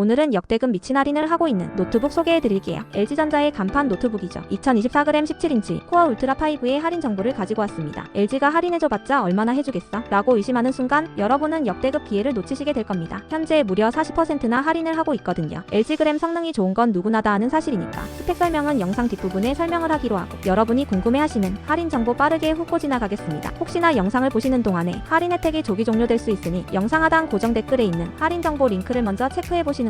오늘은 역대급 미친 할인을 하고 있는 노트북 소개해드릴게요. LG전자의 간판 노트북이죠. 2024g 17인치 코어 울트라 5의 할인 정보를 가지고 왔습니다. LG가 할인해줘봤자 얼마나 해주겠어? 라고 의심하는 순간 여러분은 역대급 기회를 놓치시게 될 겁니다. 현재 무려 40%나 할인을 하고 있거든요. LG그램 성능이 좋은 건 누구나 다 아는 사실이니까 스펙 설명은 영상 뒷부분에 설명을 하기로 하고 여러분이 궁금해하시는 할인 정보 빠르게 훑고 지나가겠습니다. 혹시나 영상을 보시는 동안에 할인 혜택이 조기 종료될 수 있으니 영상 하단 고정 댓글에 있는 할인 정보 링크를 먼저 체크해 보시는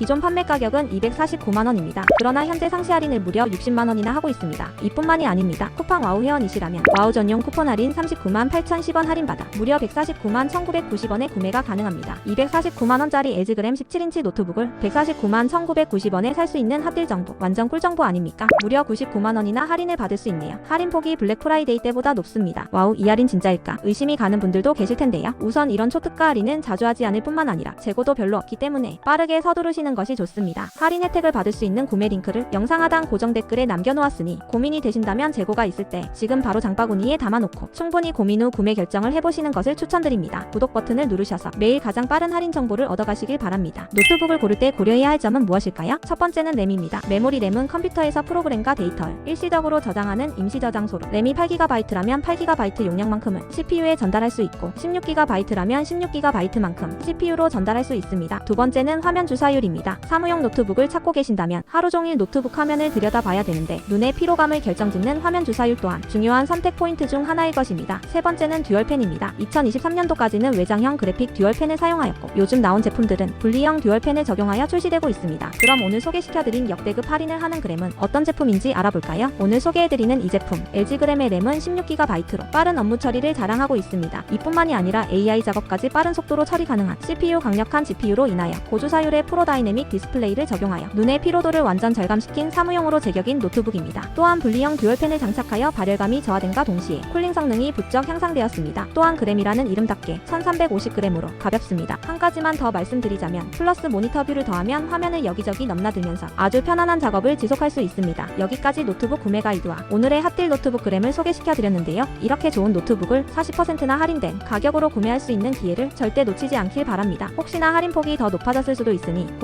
기존 판매 가격은 249만원입니다. 그러나 현재 상시 할인을 무려 60만원이나 하고 있습니다. 이뿐만이 아닙니다. 쿠팡 와우 회원이시라면 와우 전용 쿠폰 할인 39만 8,010원 할인받아 무려 149만 1,990원에 구매가 가능합니다. 249만원짜리 에즈그램 17인치 노트북을 149만 1,990원에 살 수 있는 핫딜 정보 완전 꿀 정보 아닙니까? 무려 99만원이나 할인을 받을 수 있네요. 할인 폭이 블랙 프라이데이 때보다 높습니다. 와우 이 할인 진짜일까? 의심이 가는 분들도 계실 텐데요. 우선 이런 초특가 할인은 자주 하지 않을 뿐만 아니라 재고도 별로 없기 때문에 빠르게 서두르시는 것이 좋습니다. 할인 혜택을 받을 수 있는 구매 링크를 영상 하단 고정 댓글에 남겨놓았으니 고민이 되신다면 재고가 있을 때 지금 바로 장바구니에 담아놓고 충분히 고민 후 구매 결정을 해보시는 것을 추천드립니다. 구독 버튼을 누르셔서 매일 가장 빠른 할인 정보를 얻어가시길 바랍니다. 노트북을 고를 때 고려해야 할 점은 무엇일까요? 첫 번째는 램입니다. 메모리 램은 컴퓨터에서 프로그램과 데이터를 일시적으로 저장하는 임시 저장 소로 램이 8GB라면 8GB 용량만큼은 CPU에 전달할 수 있고 16GB라면 16GB만큼 CPU로 전달할 수 있습니다. 두 번째는 화면 주사율입니다. 사무용 노트북을 찾고 계신다면 하루 종일 노트북 화면을 들여다봐야 되는데 눈의 피로감을 결정짓는 화면 주사율 또한 중요한 선택 포인트 중 하나일 것입니다. 세 번째는 듀얼펜입니다. 2023년도까지는 외장형 그래픽 듀얼펜을 사용하였고 요즘 나온 제품들은 분리형 듀얼펜을 적용하여 출시되고 있습니다. 그럼 오늘 소개시켜드린 역대급 할인을 하는 그램은 어떤 제품인지 알아볼까요? 오늘 소개해드리는 이 제품 LG 그램의 램은 16GB로 빠른 업무 처리를 자랑하고 있습니다. 이뿐만이 아니라 AI 작업까지 빠른 속도로 처리 가능한 CPU 강력한 GPU로 인하여 고주사율의 프로 다이 내믹 디스플레이를 적용하여 눈의 피로도를 완전 절감시킨 사무용으로 제격인 노트북입니다. 또한 분리형 듀얼펜을 장착하여 발열감이 저하된과 동시에 쿨링 성능이 부쩍 향상되었습니다. 또한 그램이라는 이름답게 1350g으로 가볍습니다. 한 가지만 더 말씀드리자면 플러스 모니터 뷰를 더하면 화면을 여기저기 넘나들면서 아주 편안한 작업을 지속할 수 있습니다. 여기까지 노트북 구매 가이드와 오늘의 핫딜 노트북 그램을 소개시켜 드렸는데요. 이렇게 좋은 노트북을 40%나 할인된 가격으로 구매할 수 있는 기회를 절대 놓치지 않길 바랍니다. 혹시나 할인 폭이 더 높아졌을 수도 있으니